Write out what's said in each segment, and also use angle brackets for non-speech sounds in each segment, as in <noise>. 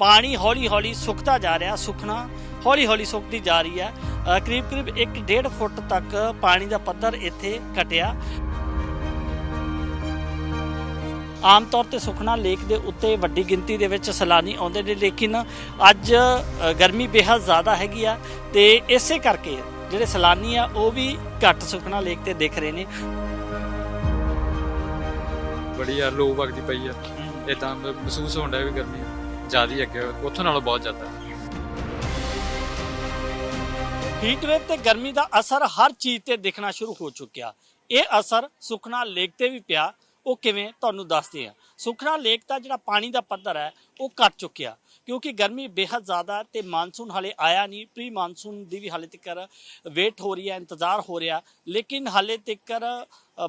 ਪਾਣੀ ਹੌਲੀ-ਹੌਲੀ ਸੁੱਕਦਾ ਜਾ ਰਿਹਾ ਸੁਖਣਾ ਹੌਲੀ-ਹੌਲੀ ਸੁੱਕਦੀ ਜਾ ਰਹੀ ਹੈ। ਅ, ਕਰੀਬ-ਕਰੀਬ 1.5 ਫੁੱਟ ਤੱਕ ਪਾਣੀ ਦਾ ਪੱਧਰ ਇੱਥੇ ਘਟਿਆ। ਆਮ ਤੌਰ ਤੇ ਸੁਖਨਾ ਲੇਕ ਦੇ ਉੱਤੇ ਵੱਡੀ ਗਿਣਤੀ ਦੇ ਵਿੱਚ ਸੈਲਾਨੀ ਆਉਂਦੇ ਨੇ ਲੇਕਿਨ ਅੱਜ ਗਰਮੀ ਬੇਹੱਦ ਜ਼ਿਆਦਾ ਹੈਗੀ ਆ ਤੇ ਇਸੇ ਕਰਕੇ ਜਿਹੜੇ ਸੈਲਾਨੀ ਆ ਉਹ ਵੀ ਘੱਟ ਸੁਖਨਾ ਲੇਕ ਤੇ ਦਿਖ ਰਹੇ ਨੇ। ਬੜੀ ਆ ਲੋ ਵਗਦੀ ਪਈ ਆ। ਇਦਾਂ ਮਹਿਸੂਸ ਡਿਆ ਵੀ ਗਰਮੀ ਜ਼ਿਆਦਾ ਅੱਗੇ ਉੱਥੋਂ ਨਾਲੋਂ ਬਹੁਤ ਜ਼ਿਆਦਾ। ਹੀਟ ਵੇਵ ਤੇ ਗਰਮੀ ਦਾ ਅਸਰ ਹਰ ਚੀਜ਼ ਤੇ ਦਿਖਣਾ ਸ਼ੁਰੂ ਹੋ ਚੁੱਕਿਆ। ਇਹ ਅਸਰ ਸੁਖਨਾ ਲੇਕ ਤੇ ਵੀ ਪਿਆ, ਉਹ ਕਿਵੇਂ ਤੁਹਾਨੂੰ ਦੱਸਦੇ ਆ। ਸੁਖਨਾ ਲੇਕ ਦਾ ਜਿਹੜਾ ਪਾਣੀ ਦਾ ਪੱਧਰ ਹੈ, ਉਹ ਘਟ ਚੁੱਕਿਆ, ਕਿਉਂਕਿ ਗਰਮੀ ਬੇਹੱਦ ਜ਼ਿਆਦਾ ਤੇ ਮਾਨਸੂਨ ਹਾਲੇ ਆਇਆ ਨਹੀਂ। ਪ੍ਰੀ ਮਾਨਸੂਨ ਦੀ ਵੀ ਹਾਲੇ ਤੱਕ ਵੇਟ ਹੋ ਰਹੀ ਹੈ, ਇੰਤਜ਼ਾਰ ਹੋ ਰਿਹਾ, ਲੇਕਿਨ ਹਾਲੇ ਤੱਕ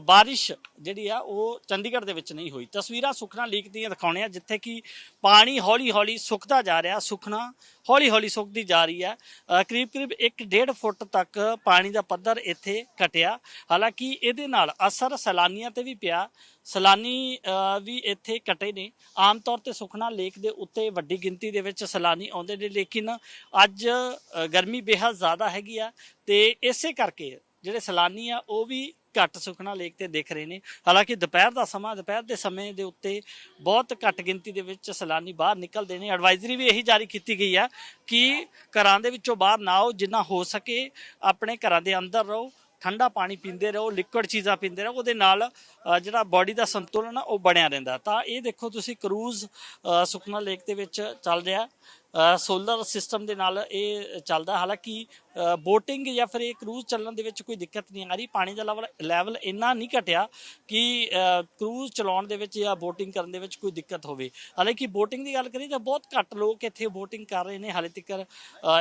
ਬਾਰਿਸ਼ ਜਿਹੜੀ ਆ ਉਹ ਚੰਡੀਗੜ੍ਹ ਦੇ ਵਿੱਚ ਨਹੀਂ ਹੋਈ। ਤਸਵੀਰਾਂ ਸੁਖਨਾ ਲੇਕ ਦੀਆਂ ਦਿਖਾਉਣੇ ਆ ਜਿੱਥੇ ਕਿ ਪਾਣੀ ਹੌਲੀ-ਹੌਲੀ ਸੁੱਕਦਾ ਜਾ ਰਿਹਾ ਸੁਖਨਾ ਹੌਲੀ-ਹੌਲੀ ਸੁੱਕਦੀ ਜਾ ਰਹੀ ਹੈ ਅ, ਕਰੀਬ-ਕਰੀਬ 1.5 ਫੁੱਟ ਤੱਕ ਪਾਣੀ ਦਾ ਪੱਧਰ ਇੱਥੇ ਘਟਿਆ। ਹਾਲਾਂਕਿ ਇਹਦੇ ਨਾਲ ਅਸਰ ਸੈਲਾਨੀਆਂ ਤੇ ਵੀ ਪਿਆ। ਸੈਲਾਨੀ ਵੀ ਇੱਥੇ ਘਟੇ ਨੇ। ਆਮ ਤੌਰ ਤੇ ਸੁਖਨਾ ਲੇਕ ਦੇ ਉੱਤੇ ਵੱਡੀ ਗਿਣਤੀ ਦੇ ਵਿੱਚ ਸੈਲਾਨੀ ਆਉਂਦੇ ਨੇ ਲੇਕਿਨ ਅੱਜ ਗਰਮੀ ਬੇਹੱਦ ਜ਼ਿਆਦਾ ਹੈਗੀ ਆ ਤੇ ਇਸੇ ਕਰਕੇ ਜਿਹੜੇ ਸੈਲਾਨੀ ਆ ਉਹ ਵੀ ਘੱਟ ਸੁਖਨਾ ਲੇਕ ਤੇ ਦਿਖ ਰਹੇ ਨੇ। ਹਾਲਾਂਕਿ ਦੁਪਹਿਰ ਦਾ ਸਮਾਂ, ਦੁਪਹਿਰ ਦੇ ਸਮੇਂ ਦੇ ਉੱਤੇ ਬਹੁਤ ਘੱਟ ਗਿਣਤੀ ਦੇ ਵਿੱਚ ਸੈਲਾਨੀ ਬਾਹਰ ਨਿਕਲਦੇ ਨੇ। ਐਡਵਾਈਜ਼ਰੀ ਵੀ ਇਹੀ ਜਾਰੀ ਕੀਤੀ ਗਈ ਆ ਕਿ ਘਰਾਂ ਦੇ ਵਿੱਚੋਂ ਬਾਹਰ ਨਾ ਆਓ, ਜਿੰਨਾ ਹੋ ਸਕੇ ਆਪਣੇ ਘਰਾਂ ਦੇ ਅੰਦਰ ਰਹੋ, ਠੰਡਾ ਪਾਣੀ ਪੀਂਦੇ ਰਹੋ ਲਿਕੁਇਡ ਚੀਜ਼ਾਂ ਪੀਂਦੇ ਰਹੋ, ਉਹਦੇ ਨਾਲ ਜਿਹੜਾ ਬਾਡੀ ਦਾ ਸੰਤੁਲਨ ਆ, ਉਹ ਬਣਿਆ ਰਹਿੰਦਾ। ਤਾਂ ਇਹ ਦੇਖੋ ਤੁਸੀਂ ਕਰੂਜ਼ ਸੁਖਨਾ ਲੇਕ ਦੇ ਵਿੱਚ ਚੱਲ ਰਿਹਾ। ਸੋਲਰ ਸਿਸਟਮ ਦੇ ਨਾਲ ਇਹ ਚੱਲਦਾ। ਹਾਲਾਂਕਿ ਬੋਟਿੰਗ ਜਾਂ ਫਿਰ ਇਹ ਕਰੂਜ਼ ਚੱਲਣ ਦੇ ਵਿੱਚ ਕੋਈ ਦਿੱਕਤ ਨਹੀਂ ਆ ਰਹੀ। ਪਾਣੀ ਦਾ ਲੈਵਲ ਲੈਵਲ ਇੰਨਾ ਨਹੀਂ ਘਟਿਆ ਕਿ ਕਰੂਜ਼ ਚਲਾਉਣ ਦੇ ਵਿੱਚ ਜਾਂ ਬੋਟਿੰਗ ਕਰਨ ਦੇ ਵਿੱਚ ਕੋਈ ਦਿੱਕਤ ਹੋਵੇ। ਹਾਲਾਂਕਿ ਬੋਟਿੰਗ ਦੀ ਗੱਲ ਕਰੀਏ ਤਾਂ ਬਹੁਤ ਘੱਟ ਲੋਕ ਇੱਥੇ ਬੋਟਿੰਗ ਕਰ ਰਹੇ ਨੇ। ਹਾਲੇ ਤੱਕ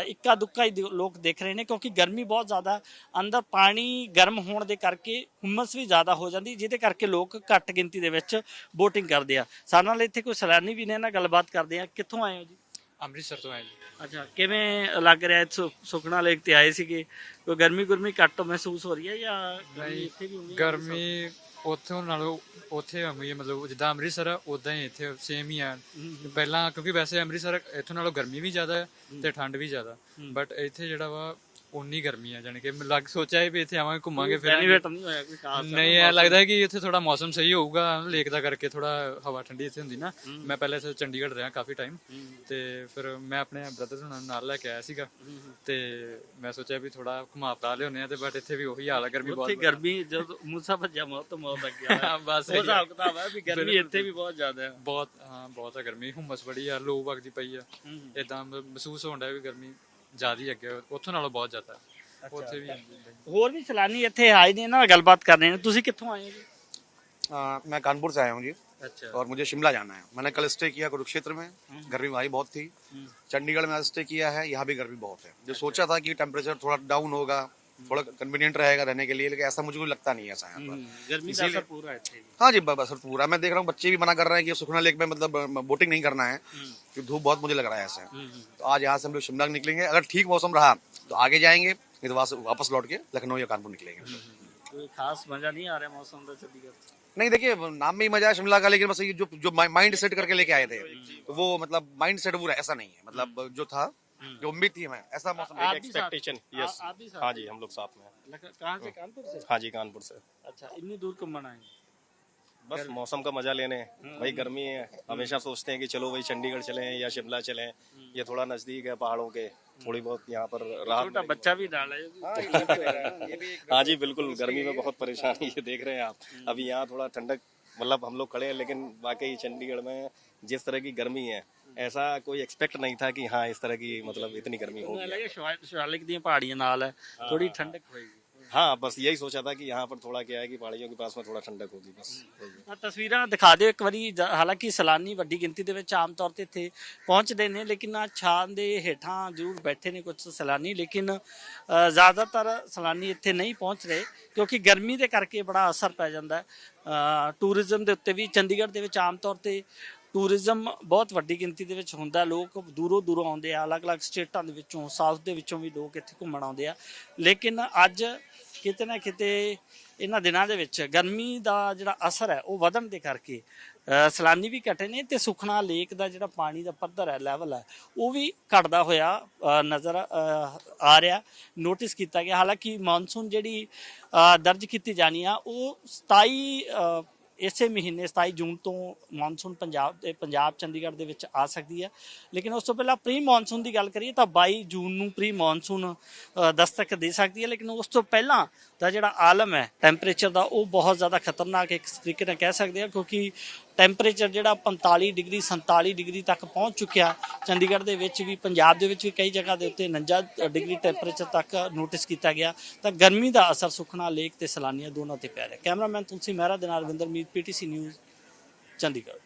ਇੱਕਾ ਦੁੱਕਾ ਹੀ ਦਿ- ਲੋਕ ਦੇਖ ਰਹੇ ਨੇ ਕਿਉਂਕਿ ਗਰਮੀ ਬਹੁਤ ਜ਼ਿਆਦਾ। ਅੰਦਰ ਪਾਣੀ ਗਰਮ ਹੋਣ ਦੇ ਕਰਕੇ ਹੁਮਸ ਵੀ ਜ਼ਿਆਦਾ ਹੋ ਜਾਂਦੀ, ਜਿਹਦੇ ਕਰਕੇ ਲੋਕ ਘੱਟ ਗਿਣਤੀ ਦੇ ਵਿੱਚ ਬੋਟਿੰਗ ਕਰਦੇ ਆ। ਸਾਡੇ ਨਾਲ ਇੱਥੇ ਕੋਈ ਸੈਲਾਨੀ ਵੀ ਨੇ ਨਾ ਗੱਲਬਾਤ ਕਰਦੇ ਆ। ਕਿੱਥੋਂ ਆਏ ਹੋ ਜੀ? ਅੰਮ੍ਰਿਤਸਰ ਤੋਂ ਆਏ ਜੀ। ਅੱਛਾ ਕਿਵੇਂ ਲੱਗ ਰਿਹਾ ਇੱਥੇ ਸੁ- ਸੁਖਨਾ ਲੇਕ ਤੇ ਆਏ ਸੀਗੇ? ਕੋਈ ਗਰਮੀ ਗੁਰਮੀ ਘੱਟ ਮਹਿਸੂਸ ਹੋ ਰਹੀ ਹੈ ਜਾਂ ਗਰਮੀ ਇੱਥੇ ਵੀ ਉਨੀ ਹੈ? ਗਰਮੀ ਉੱਥੋਂ ਨਾਲੋਂ ਉੱਥੇ ਹੋਈ ਹੈ ਮਤਲਬ ਜਿੱਦਾਂ ਅੰਮ੍ਰਿਤਸਰ ਆ ਉਦਾਂ ਹੀ ਇੱਥੇ ਸੇਮ ਹੀ ਆ। ਪਹਿਲਾਂ ਕਿਉਂਕਿ ਵੈਸੇ ਅੰਮ੍ਰਿਤਸਰ ਇੱਥੋਂ ਨਾਲੋਂ ਗਰਮੀ ਵੀ ਜ਼ਿਆਦਾ ਹੈ ਤੇ ਠੰਡ ਵੀ ਜ਼ਿਆਦਾ। ਬਟ ਇੱਥੇ ਜਿਹੜਾ ਵਾ ਉਨੀ ਗਰਮੀ ਆ ਜਾਣੀ ਕਿ ਮੈਂ ਲੱਗ ਸੋਚਿਆ ਸੀ ਵੀ ਇੱਥੇ ਆਵਾਂਗੇ ਘੁੰਮਾਂਗੇ ਫਿਰ ਬੈਨੀਫਿਟ ਨਹੀਂ ਹੋਇਆ ਕੋਈ ਖਾਸ ਨਹੀਂ ਇਹ ਲੱਗਦਾ ਹੈ ਕਿ ਇੱਥੇ ਥੋੜਾ ਮੌਸਮ ਸਹੀ ਹੋਊਗਾ ਲੇਕ ਦਾ ਕਰਕੇ ਥੋੜਾ ਹਵਾ ਠੰਡੀ ਇੱਥੇ ਹੁੰਦੀ ਨਾ। ਮੈਂ ਪਹਿਲੇ ਇੱਥੇ ਚੰਡੀਗੜ੍ਹ ਰਿਹਾ ਕਾਫੀ ਟਾਈਮ ਤੇ ਫਿਰ ਮੈਂ ਆਪਣੇ ਬ੍ਰਦਰ ਨੂੰ ਨਾਲ ਲੈ ਕੇ ਆਇਆ ਸੀਗਾ। ਤੇ ਮੈਂ ਸੋਚਿਆ ਵੀ ਥੋੜਾ ਘੁਮਾ ਫਰਾ ਲਿਆਉਂਦੇ ਆ ਤੇ ਬਟ ਇੱਥੇ ਵੀ ਉਹੀ ਹਾਲ ਹੈ ਗਰਮੀ ਉੱਥੇ ਬਹੁਤ ਗਰਮੀ ਜਦ ਮੂਸਾ ਭੱਜਿਆ ਮੌਤ ਤੋਂ ਮੌਤ ਲੱਗ ਗਿਆ <laughs> ਹਾਂ, ਬਸ ਉਹ ਇਹੀ ਹਿਸਾਬ ਕਿਤਾਬ ਹੈ ਵੀ ਗਰਮੀ। ਇੱਥੇ ਵੀ ਬਹੁਤ ਜ਼ਿਆਦਾ ਹੈ ਬਹੁਤ ਹਾਂ ਬਹੁਤ ਆ ਗਰਮੀ ਹੁਮਸ ਬੜੀ ਆ ਲੋ ਵਗਦੀ ਪਈ ਆ। ਇਦਾਂ ਮਹਿਸੂਸ ਹੋਣ ਡਿਆ ਵੀ ਗਰਮੀ ਜ਼ਿਆਦਾ ਹੀ ਅੱਗੇ ਉੱਥੋਂ ਨਾਲੋਂ ਬਹੁਤ ਜ਼ਿਆਦਾ ਉੱਥੇ ਵੀ ਹੋਰ ਵੀ ਸੈਲਾਨੀ ਇੱਥੇ ਆਏ ਨੇ ਇਹਨਾਂ ਨਾਲ ਗੱਲਬਾਤ ਕਰਨੇ ਨੇ ਤੁਸੀਂ ਕਿੱਥੋਂ ਆਏ ਹੋ ਜੀ आ, मैं कानपुर से आया हूँ जी ਅੱਛਾ और मुझे शिमला जाना है मैंने कल स्टे किया कुरुक्षेत्र में गर्मी वहाँ बहुत थी चंडीगढ़ में आज स्टे किया है यहाँ भी गर्मी बहुत है जो सोचा था कि टेम्परेचर थोड़ा डाउन होगा थोड़ा कन्वीनियंट रहेगा रहने के लिए लेकिन ऐसा मुझे लगता नहीं है ऐसा हम्म, गर्मी पूरा है हाँ जी असर पूरा मैं देख रहा हूँ बच्चे भी मना कर रहे हैं कि सुखना लेक में मतलब बोटिंग नहीं करना है हम्म। क्योंकि धूप बहुत मुझे लग रहा है ऐसे। हम्म, तो आज यहाँ से हम लोग शिमला निकलेंगे। अगर ठीक मौसम रहा तो आगे जाएँगे नहीं तो वहाँ से वापस लौट के लखनऊ या कानपुर निकलेंगे। खास मज़ा नहीं आ रहा है मौसम का चंडीगढ़ नहीं देखिए नाम में ही मज़ा है शिमला का लेकिन बस ये जो जो माइंड सेट करके लेके आए थे वो मतलब माइंड सेट पूरा ऐसा नहीं है। मतलब जो था जो उम्मीद थी हमें ऐसा मौसम आप भी एक्सपेक्टेशन साथ- यस हाँ? जी हम लोग साथ में हैं। कहाँ से? कानपुर से? हाँ जी कानपुर से। अच्छा इतनी दूर घूमना है बस मौसम का मज़ा लेने भाई गर्मी है। हमेशा सोचते हैं कि चलो भाई चंडीगढ़ चले या शिमला चले। ये थोड़ा नज़दीक है पहाड़ों के। थोड़ी बहुत यहाँ पर राहत छोटा बच्चा भी डाला है। हाँ <laughs> जी बिल्कुल गर्मी में बहुत <laughs> परेशानी ये देख रहे हैं आप। अभी यहाँ थोड़ा ठंडक मतलब हम लोग खड़े हैं लेकिन वाकई चंडीगढ़ में जिस तरह की गर्मी है ऐसा कोई एक्सपेक्ट नहीं था कि हाँ इस तरह की मतलब इतनी गर्मी होगी ਲੱਗੇ ਸ਼ਿਵਾਲਿਕ ਦੀਆਂ ਪਹਾੜੀਆਂ ਨਾਲ ਹੈ ਥੋੜੀ ਠੰਡਕ ਹੋਏਗੀ हाँ बस यही सोचा था कि यहाँ पर थोड़ा क्या है कि पहाड़ियों के पास में थोड़ा ठंडक होगी बस वही है। ਆ ਤਸਵੀਰਾਂ ਦਿਖਾ ਦਿਓ ਇੱਕ ਵਾਰੀ ਜ- ਹਾਲਾਂਕਿ ਸੈਲਾਨੀ ਵੱਡੀ ਗਿਣਤੀ ਦੇ ਵਿੱਚ ਆਮ ਤੌਰ ਤੇ ਇੱਥੇ ਪਹੁੰਚਦੇ ਨੇ ਲੇਕਿਨ ਆ ਛਾਂ ਦੇ ਹੇਠਾਂ ਜ਼ਰੂਰ ਬੈਠੇ ਨੇ ਕੁਝ ਸੈਲਾਨੀ ਲੇਕਿਨ ਅ, ਜ਼ਿਆਦਾਤਰ ਸੈਲਾਨੀ ਇੱਥੇ ਨਹੀਂ ਪਹੁੰਚ ਰਹੇ ਕਿਉਂਕਿ ਗਰਮੀ ਦੇ ਕਰਕੇ ਬੜਾ ਅਸਰ ਪੈ ਜਾਂਦਾ ਹੈ ਅ, ਟੂਰਿਜ਼ਮ ਦੇ ਉੱਤੇ ਵੀ ਚੰਡੀਗੜ੍ਹ ਦੇ ਵਿੱਚ ਆਮ ਤੌਰ ਤੇ ਟੂਰਿਜ਼ਮ ਬਹੁਤ ਵੱਡੀ ਗਿਣਤੀ ਦੇ ਵਿੱਚ ਹੁੰਦਾ ਲੋਕ ਦੂਰੋਂ ਦੂਰੋਂ ਆਉਂਦੇ ਆ ਅਲੱਗ-ਅਲੱਗ ਸਟੇਟਾਂ ਦੇ ਵਿੱਚੋਂ ਸਾਊਥ ਦੇ ਵਿੱਚੋਂ ਵੀ ਲੋਕ ਇੱਥੇ ਘੁੰਮਣ ਆਉਂਦੇ ਆ। ਲੇਕਿਨ ਅੱਜ ਕਿਤੇ ਨਾ ਕਿਤੇ ਇਹਨਾਂ ਦਿਨਾਂ ਦੇ ਵਿੱਚ ਗਰਮੀ ਦਾ ਜਿਹੜਾ ਅਸਰ ਹੈ ਉਹ ਵਧਣ ਦੇ ਕਰਕੇ ਅ, ਸੈਲਾਨੀ ਵੀ ਘਟੇ ਨੇ ਤੇ ਸੁਖਨਾ ਲੇਕ ਦਾ ਜਿਹੜਾ ਪਾਣੀ ਦਾ ਪੱਧਰ ਹੈ ਲੈਵਲ ਹੈ ਉਹ ਵੀ ਘਟਦਾ ਹੋਇਆ ਨਜ਼ਰ ਆ ਰਿਹਾ। ਨੋਟਿਸ ਕੀਤਾ ਗਿਆ। ਹਾਲਾਂਕਿ ਮੌਨਸੂਨ ਜਿਹੜੀ ਦਰਜ ਕੀਤੀ ਜਾਣੀ ਆ ਉਹ 27 ਇਸੇ ਮਹੀਨੇ 27 ਜੂਨ ਤੋਂ ਮੌਨਸੂਨ ਪੰਜਾਬ ਦੇ ਪੰਜਾਬ ਚੰਡੀਗੜ੍ਹ ਦੇ ਵਿੱਚ ਆ ਸਕਦੀ ਹੈ। ਲੇਕਿਨ ਉਸ ਤੋਂ ਪਹਿਲਾਂ ਪ੍ਰੀ ਮੌਨਸੂਨ ਦੀ ਗੱਲ ਕਰੀਏ ਤਾਂ 22 ਜੂਨ ਨੂੰ ਪ੍ਰੀ ਮੌਨਸੂਨ ਦਸਤਕ ਦੇ ਸਕਦੀ ਹੈ। ਲੇਕਿਨ ਉਸ ਤੋਂ ਪਹਿਲਾਂ ਦਾ ਜਿਹੜਾ ਆਲਮ ਹੈ, ਟੈਂਪਰੇਚਰ ਦਾ ਉਹ ਬਹੁਤ ਜ਼ਿਆਦਾ ਖਤਰਨਾਕ ਇੱਕ ਤਰੀਕੇ ਨਾਲ ਕਹਿ ਸਕਦੇ ਆ ਕਿਉਂਕਿ ਟੈਂਪਰੇਚਰ ਜਿਹੜਾ 45 ਡਿਗਰੀ 47 ਡਿਗਰੀ ਤੱਕ ਪਹੁੰਚ ਚੁੱਕਿਆ। ਚੰਡੀਗੜ੍ਹ ਦੇ ਵਿੱਚ ਵੀ, ਪੰਜਾਬ ਦੇ ਵਿੱਚ ਵੀ ਕਈ ਜਗ੍ਹਾ ਦੇ ਉੱਤੇ 49 ਡਿਗਰੀ ਟੈਂਪਰੇਚਰ ਤੱਕ ਨੋਟਿਸ ਕੀਤਾ ਗਿਆ। ਤਾਂ ਗਰਮੀ ਦਾ ਅਸਰ ਸੁਖਨਾ ਲੇਕ ਤੇ ਸੈਲਾਨੀਆਂ ਦੋਨਾਂ ਤੇ ਪੈ ਰਿਹਾ। ਕੈਮਰਾਮੈਨ ਤੁਲਸੀ ਮਹਿਰਾ ਦੇ ਨਾਲ ਰਵਿੰਦਰ ਮੀਤ ਪੀਟੀਸੀ ਨਿਊਜ਼, ਚੰਡੀਗੜ੍ਹ।